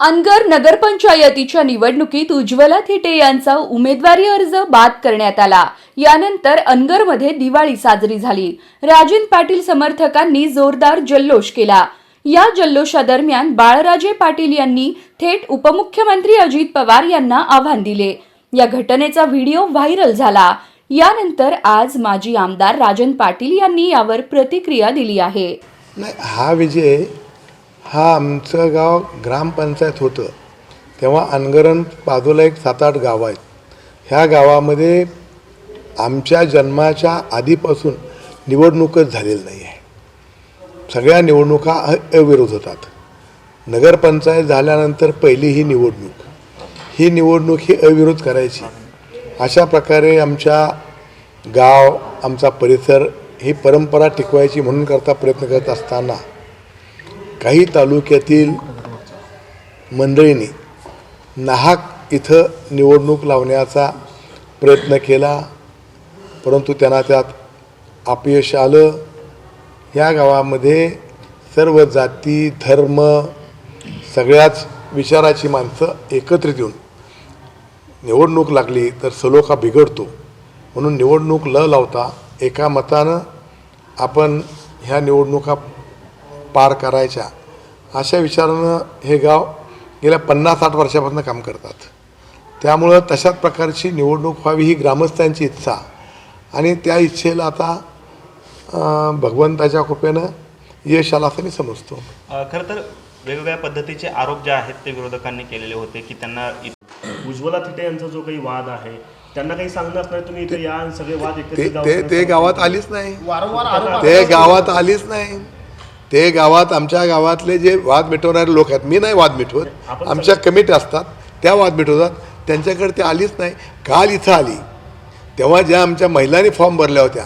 अनगर नगरपंचायतीच्या निवडणुकीत उज्ज्वला थिटे यांचा उमेदवारी अर्ज बाद करण्यात आला. यानंतर अनगरमध्ये दिवाळी साजरी झाली. राजन पाटील समर्थकांनी जोरदार जल्लोष केला. या जल्लोषादरम्यान बाळराजे पाटील यांनी थेट उपमुख्यमंत्री अजित पवार यांना आव्हान दिले. या घटनेचा व्हिडिओ व्हायरल झाला. यानंतर आज माजी आमदार राजन पाटील यांनी यावर प्रतिक्रिया दिली आहे. हा विजय हा आमचं गाव ग्रामपंचायत होतं. तेव्हा अनगरण बाजूला एक सात आठ गावं आहेत. ह्या गावामध्ये आमच्या जन्माच्या आधीपासून निवडणूकच झालेली नाही आहे. सगळ्या निवडणुका अ- अविरोध होतात. नगरपंचायत झाल्यानंतर पहिली ही निवडणूक. ही निवडणूक ही अविरोध करायची. अशा प्रकारे आमच्या गाव आमचा परिसर ही परंपरा टिकवायची म्हणून करता प्रयत्न करत असताना काही तालुक्यातील मंडळींनी नाहक इथं निवडणूक लावण्याचा प्रयत्न केला परंतु त्यांना त्यात अपयश आलं. या गावामध्ये सर्व जाती धर्म सगळ्याच विचाराची माणसं एकत्रित येऊन निवडणूक लागली तर सलोखा बिघडतो. म्हणून निवडणूक ल लावता एका मतानं आपण ह्या निवडणुका पार करायच्या. अशा विचारानं हे गाव गेल्या पन्नास साठ वर्षापासून काम करतात. त्यामुळं तशाच प्रकारची निवडणूक व्हावी ही ग्रामस्थांची इच्छा. आणि त्या इच्छेला आता भगवंताच्या कृपेनं यश आलं असं मी समजतो. खरं तर वेगवेगळ्या पद्धतीचे आरोप जे आहेत ते विरोधकांनी केलेले होते की त्यांना उज्ज्वला थिटे यांचा जो काही वाद आहे त्यांना काही सांगणार नाही तुम्ही इथे या सगळे वाद ते एकत्रित ते ते गावात आलीच नाही. वारंवार ते गावात आलीच नाही. ते गावात आमच्या गावातले जे वाद मिटवणारे लोक आहेत मी नाही वाद मिटवत. आमच्या कमिटी असतात त्या वाद मिटवतात. त्यांच्याकडे ते आलीच नाही. काल इथं आली. तेव्हा ज्या आमच्या महिलांनी फॉर्म भरल्या होत्या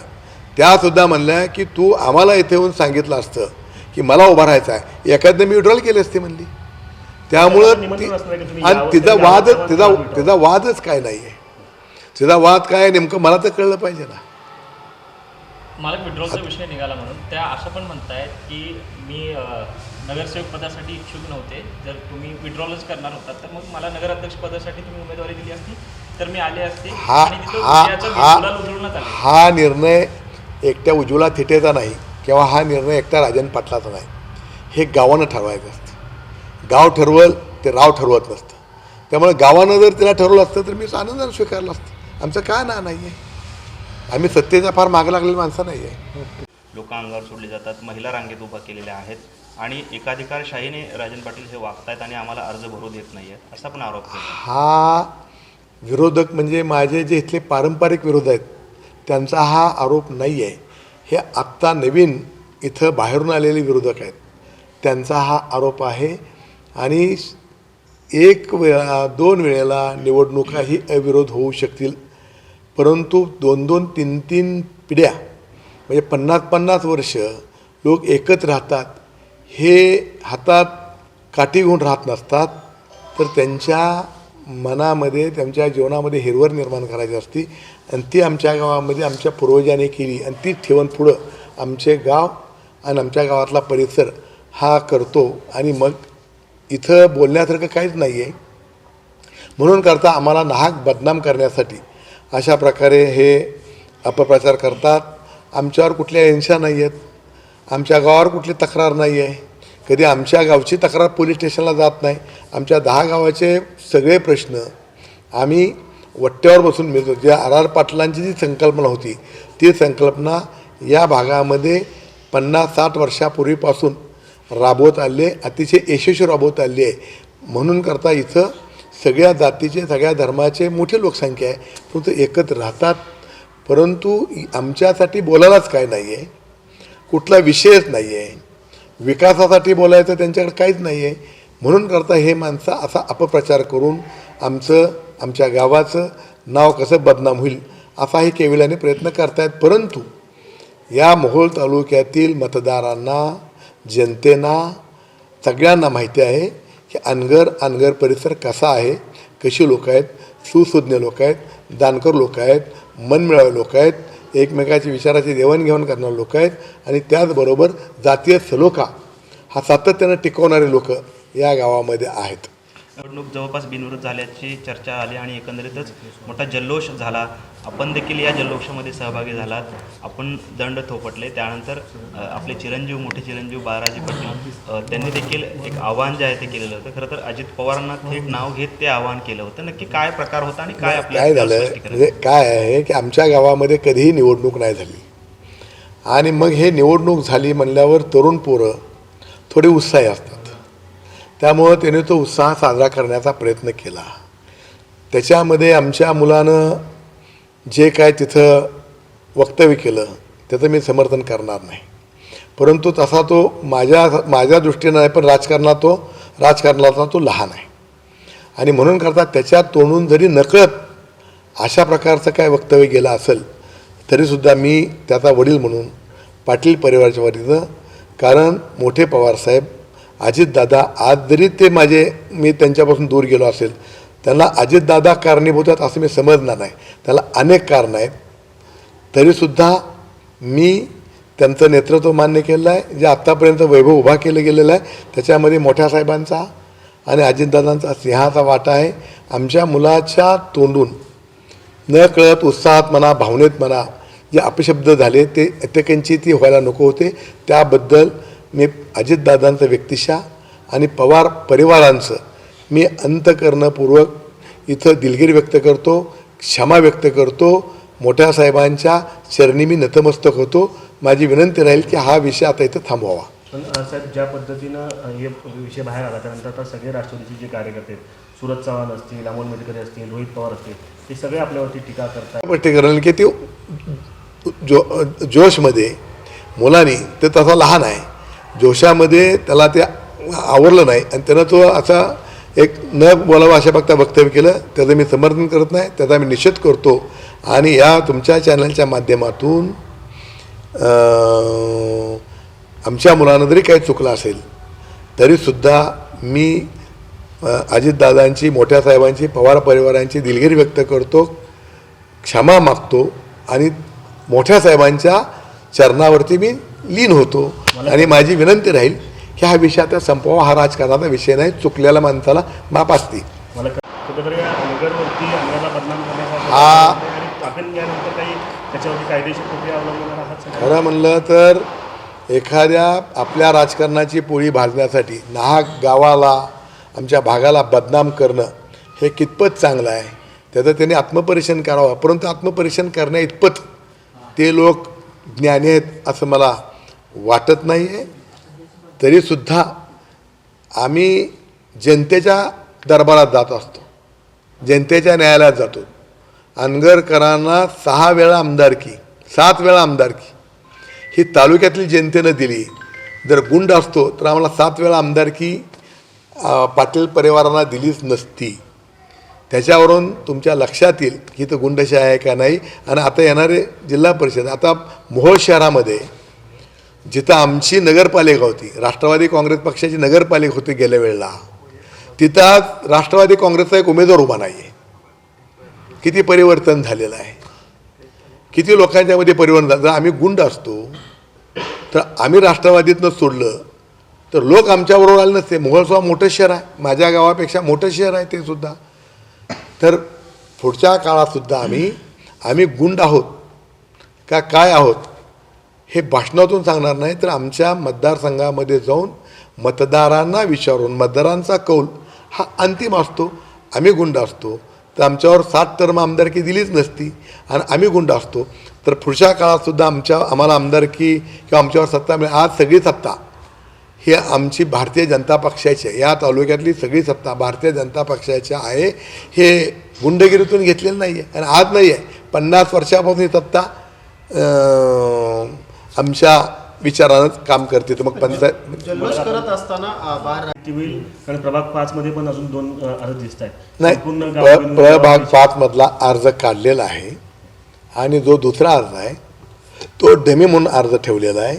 त्यासुद्धा म्हणल्या की तू आम्हाला इथे येऊन सांगितलं असतं की मला उभा राहायचं आहे. एखादं मी विड्रॉल केली असते म्हणली. त्यामुळं ती आणि तिचा गावात तिचा. तिचा वादच काय नाही आहे तिचा वाद काय नेमकं मला तर कळलं पाहिजे ना. मला विड्रॉलचा विषय निघाला म्हणून. त्या असं पण म्हणतायत की मी नगरसेवक पदासाठी इच्छुक नव्हते. जर तुम्ही विड्रॉलच करणार होता तर मग मला नगराध्यक्ष पदासाठी तुम्ही उमेदवारी दिली असती तर मी आले असते. हा आणि हा हा हा निर्णय एकट्या उज्ज्वला थिटेचा नाही किंवा हा निर्णय एकट्या राजन पाटलाचा नाही. हे गावानं ठरवायचं असतं. गाव ठरवल ते राव ठरवत नसतं. त्यामुळे गावानं जर तिला ठरवलं असतं तर मी आनंदाने स्वीकारलं असतं. आमचं काय ना नाही आहे आम्ही सत्तेच्या फार मागं लागलेली माणसं नाही आहे लोक अंगावर सोडले जातात महिला रांगेत उभा केलेल्या आहेत आणि एकाधिकारशाहीने राजन पाटील हे वागतायत आणि आम्हाला अर्ज भरू देत नाही आहेत असा पण आरोप हा विरोधक म्हणजे माझे जे इथले पारंपरिक विरोध आहेत त्यांचा हा आरोप नाही आहे हे आत्ता नवीन इथं बाहेरून आलेले विरोधक आहेत त्यांचा हा आरोप आहे आणि एक वेळा दोन वेळेला निवडणुका ही अविरोध होऊ शकतील परंतु दोन दोन तीन तीन पिढ्या म्हणजे पन्नास पन्नास वर्ष लोक एकत्र राहतात. हे हातात काठी घेऊन राहत नसतात. तर त्यांच्या मनामध्ये त्यांच्या जीवनामध्ये हिरवळ निर्माण करायची असती. आणि ती आमच्या गावामध्ये आमच्या पूर्वजांनी केली. आणि ती ठेवून पुढं आमचे गाव आणि आमच्या गावातला परिसर हा करतो. आणि मग इथं बोलण्यासारखं काहीच नाही आहे म्हणून करता आम्हाला नाहक बदनाम करण्यासाठी अशा प्रकारे हे अपप्रचार करतात. आमच्यावर कुठल्या हिंसा नाही आहेत. आमच्या गावावर कुठली तक्रार नाही आहे. कधी आमच्या गावची तक्रार पोलीस स्टेशनला जात नाही. आमच्या दहा गावाचे सगळे प्रश्न आम्ही वट्ट्यावर बसून मिळतो. जे आर आर पाटलांची जी संकल्पना होती ती संकल्पना या भागामध्ये पन्नास साठ वर्षापूर्वीपासून राबवत आले अतिशय यशस्वी राबवत आली आहे. म्हणून करता इथं सगळ्या जातीचे सगळ्या धर्माचे मोठी लोकसंख्या आहे. परंतु एकत्र राहतात. परंतु आमच्यासाठी बोलायलाच काय नाही आहे कुठला विषयच नाही आहे विकासासाठी बोलायचं त्यांच्याकडे काहीच नाही आहे म्हणून करता हे माणसं असा अपप्रचार करून आमचं आमच्या गावाचं नाव कसं बदनाम होईल असाही केविलाने प्रयत्न करतायत. परंतु या मोहोळ तालुक्यातील मतदारांना जनतेना सगळ्यांना माहिती आहे की अनगर अनगर परिसर कसा आहे? कशी लोक आहेत? सुसज्ञ लोक आहेत दानकर लोक आहेत मनमिळावे लोक आहेत एकमेकाची विचाराची देवाणघेवाण करणारे लोक आहेत आणि त्याचबरोबर जातीय सलोखा हा सातत्यानं टिकवणारे लोक या गावामध्ये आहेत. निवडणूक जवळपास बिनविरोध झाल्याची चर्चा आली आणि एकंदरीतच मोठा जल्लोष झाला. आपण देखील या जल्लोषामध्ये सहभागी झालात. आपण दंड थोपटले. त्यानंतर आपले चिरंजीव मोठे चिरंजीव बाळाजी पाटील त्यांनी देखील एक आव्हान जे आहे ते केलेलं होतं. खरं तर अजित पवारांना थेट नाव घेत ते आव्हान केलं होतं. नक्की काय प्रकार होता आणि काय काय झालं? म्हणजे काय आहे की आमच्या गावामध्ये कधीही निवडणूक नाही झाली. आणि मग हे निवडणूक झाली म्हणल्यावर तरुण पोरं थोडे उत्साही असतात. त्यामुळं त्याने तो उत्साह साजरा करण्याचा प्रयत्न केला. त्याच्यामध्ये आमच्या मुलानं जे काय तिथं वक्तव्य केलं त्याचं मी समर्थन करणार नाही. परंतु तसा तो माझ्या माझ्या दृष्टीनं नाही पण राजकारणात तो राजकारणाचा तो लहान आहे. आणि म्हणून करता त्याच्या तोंडून जरी नकळत अशा प्रकारचं काय वक्तव्य गेलं असेल तरीसुद्धा मी त्याचा वडील म्हणून पाटील परिवाराच्या वतीनं कारण मोठे पवारसाहेब अजितदादा आज जरी ते माझे मी त्यांच्यापासून दूर गेलो असेल त्यांना अजितदादा कारणीभूत आहेत असं मी समजणार नाही. त्याला अनेक कारणं आहेत. तरीसुद्धा मी त्यांचं नेतृत्व मान्य केलेलं आहे. जे आत्तापर्यंत वैभव उभा केलं गेलेलं आहे त्याच्यामध्ये मोठ्या साहेबांचा आणि अजितदादांचा सिंहाचा वाटा आहे. आमच्या मुलाच्या तोंडून न कळत उत्साहात म्हणा भावनेत म्हणा जे अपशब्द झाले ते अत्यकिंचित ती व्हायला नको होते. त्याबद्दल मी अजितदादांचं व्यक्तिशा आणि पवार परिवारांचं मी अंतकरणपूर्वक इथं दिलगिरी व्यक्त करतो क्षमा व्यक्त करतो मोठ्या साहेबांच्या चरणी मी नतमस्तक होतो. माझी विनंती राहील की हा विषय आता इथं थांबवावा. पण साहेब ज्या पद्धतीनं हे विषय बाहेर आला त्यानंतर आता सगळे राष्ट्रवादीचे जे कार्यकर्ते आहेत सुरत चव्हाण असतील अमोल मेटकरी असतील रोहित पवार असतील हे सगळे आपल्यावरती टीका करतात स्पष्टीकरण की ते जो जोशमध्ये मुलांनी ते तसा लहान आहे. जोशामध्ये त्याला ते आवडलं नाही. आणि त्यानं तो असा एक न बोलावं अशा बघता वक्तव्य केलं. त्याचं मी समर्थन करत नाही. त्याचा मी निषेध करतो. आणि या तुमच्या चॅनलच्या माध्यमातून आमच्या मुलानं जरी काही चुकलं असेल तरीसुद्धा मी अजितदादांची मोठ्या साहेबांची पवार परिवारांची दिलगिरी व्यक्त करतो क्षमा मागतो आणि मोठ्या साहेबांच्या चरणावरती मी लीन होतो. आणि माझी विनंती राहील की हा विषय आता संपवा हा राजकारणाचा विषय नाही चुकलेल्या माणसाला माप असते. हा. खरं म्हणलं तर एखाद्या आपल्या राजकारणाची पोळी भाजण्यासाठी नाहक गावाला आमच्या भागाला बदनाम करणं हे कितपत चांगलं आहे? त्याचं त्यांनी आत्मपरीक्षण करावं. परंतु आत्मपरीक्षण करण्या इतपत ते लोक ज्ञानी आहेत असं मला वाटत नाही आहे तरीसुद्धा आम्ही जनतेच्या दरबारात जात असतो. जनतेच्या न्यायालयात जातो. अनगरकरांना सहा वेळा आमदारकी सात वेळा आमदारकी ही तालुक्यातली जनतेनं दिली. जर गुंड असतो तर आम्हाला सात वेळा आमदारकी पाटील परिवारांना दिलीच नसती. त्याच्यावरून तुमच्या लक्षात येईल की तो गुंडशाही आहे का नाही. आणि आता येणारे जिल्हा परिषद आता मोहोळ शहरामध्ये जिथं आमची नगरपालिका होती राष्ट्रवादी काँग्रेस पक्षाची नगरपालिका होती गेल्या वेळेला तिथं आज राष्ट्रवादी काँग्रेसचा एक उमेदवार उभा नाही आहे किती परिवर्तन झालेलं आहे. किती लोकांच्यामध्ये परिवर्तन झालं. जर आम्ही गुंड असतो तर आम्ही राष्ट्रवादीतनं सोडलं तर लोक आमच्याबरोबर आले नसते. मोहोळसोबा मोठं शहर आहे. माझ्या गावापेक्षा मोठं शहर आहे ते सुद्धा. तर पुढच्या काळातसुद्धा आम्ही आम्ही गुंड आहोत. का काय आहोत? हे भाषणातून सांगणार नाही तर आमच्या मतदारसंघामध्ये जाऊन मतदारांना विचारून मतदारांचा कौल हा अंतिम असतो. आम्ही गुंड असतो. तर आमच्यावर सात टर्म आमदारकी दिलीच नसती आणि आम्ही गुंड असतो. तर पुढच्या काळातसुद्धा आमच्या आम्हाला आमदारकी किंवा आमच्यावर सत्ता मिळेल. आज सगळी सत्ता ही आमची भारतीय जनता पक्षाची आहे. या तालुक्यातली सगळी सत्ता भारतीय जनता पक्षाची आहे. हे गुंडगिरीतून घेतलेलं नाही आहे आणि आज नाही आहे पन्नास वर्षापासून ही सत्ता आमच्या विचारानंच काम करते तर मग पंचायत जल्लोष करत असताना अ, बाहेर ती होईल. कारण प्रभाग पाच मध्ये पण अजून दोन अर्ज दिसत आहेत. नाही प्र- प्रभाग पाचमधला अर्ज काढलेला आहे. आणि जो दुसरा अर्ज आहे तो डमी म्हणून अर्ज ठेवलेला आहे.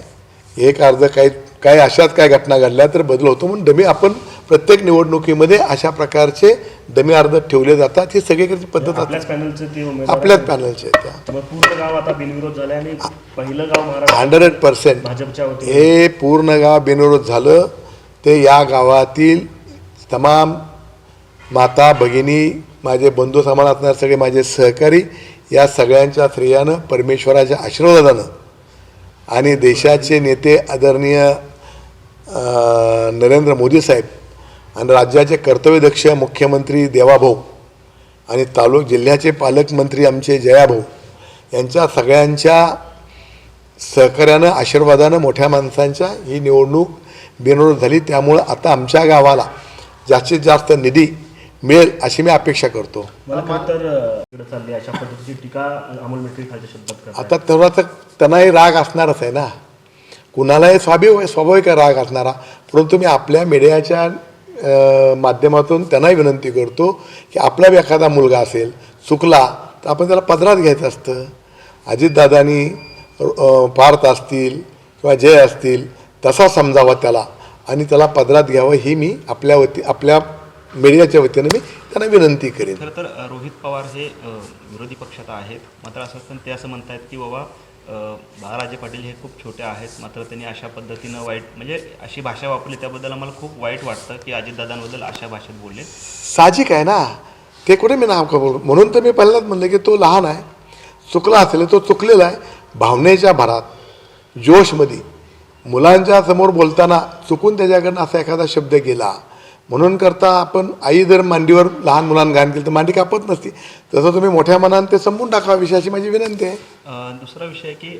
एक अर्ज काही काही अशाच काय घटना घडल्या तर बदल होतो म्हणून डमी आपण प्रत्येक निवडणुकीमध्ये अशा प्रकारचे डमी अर्ज ठेवले जातात. ही सगळीकडची पद्धत आपल्याच पॅनलचे ते उमेदवार आपल्याच आहेत. पॅनलचे आहेत त्या. मग पूर्ण गाव आता बिनविरोध झाले आणि पहिलं गाव महाराष्ट्र हंड्रेड पर्सेंट. भाजपच्या हे पूर्ण गाव बिनविरोध झालं. ते या गावातील तमाम माता भगिनी माझे बंधू समान असणारे सगळे माझे सहकारी या सगळ्यांच्या श्रेयानं परमेश्वराच्या आशीर्वादानं आणि देशाचे नेते आदरणीय अ, नरेंद्र मोदी साहेब आणि राज्याचे कर्तव्यदक्ष मुख्यमंत्री देवाभाऊ आणि तालुक जिल्ह्याचे पालकमंत्री आमचे जयाभाऊ यांच्या सगळ्यांच्या सहकार्यानं आशीर्वादानं मोठ्या माणसांच्या ही निवडणूक बिनविरोध झाली. त्यामुळं आता आमच्या गावाला जास्तीत जास्त निधी मिळेल अशी मी अपेक्षा करतो. आता तेवढा तर त्यांनाही राग असणारच आहे ना. कुणालाही स्वाभाविक स्वाभाविक राग असणारा. परंतु मी आपल्या मीडियाच्या माध्यमातून त्यांनाही विनंती करतो की आपला बी एखादा मुलगा असेल चुकला तर आपण त्याला पदरात घ्यायचं असतं. अजितदादांनी पार्थ असतील किंवा जय असतील तसा समजावा त्याला आणि त्याला पदरात घ्यावं ही मी आपल्या वती आपल्या मीडियाच्या वतीनं मी त्यांना विनंती करेन. खरं तर रोहित पवार हे विरोधी पक्षात आहेत मात्र असं पण ते असं म्हणतात की बाबा बाळाराजे पाटील हे खूप छोटे आहेत. मात्र त्यांनी अशा पद्धतीनं वाईट म्हणजे अशी भाषा वापरली त्याबद्दल आम्हाला खूप वाईट वाटतं की अजितदादांबद्दल अशा भाषेत बोलले. साहजिक आहे ना? ते कुठे मी नाम कबूल म्हणून तर मी पहिल्यांदाच म्हणलं की तो लहान आहे चुकला असेल तो चुकलेला आहे. भावनेच्या भरात जोशमध्ये मुलांच्या समोर बोलताना चुकून त्याच्याकडनं असा एखादा शब्द गेला म्हणून करता आपण आई जर मांडीवर लहान मुलांना घाण केली तर मांडी कापत नसती. तसं तुम्ही मोठ्या मनानं ते संपून टाका विषयाची माझी विनंती आहे. दुसरा विषय की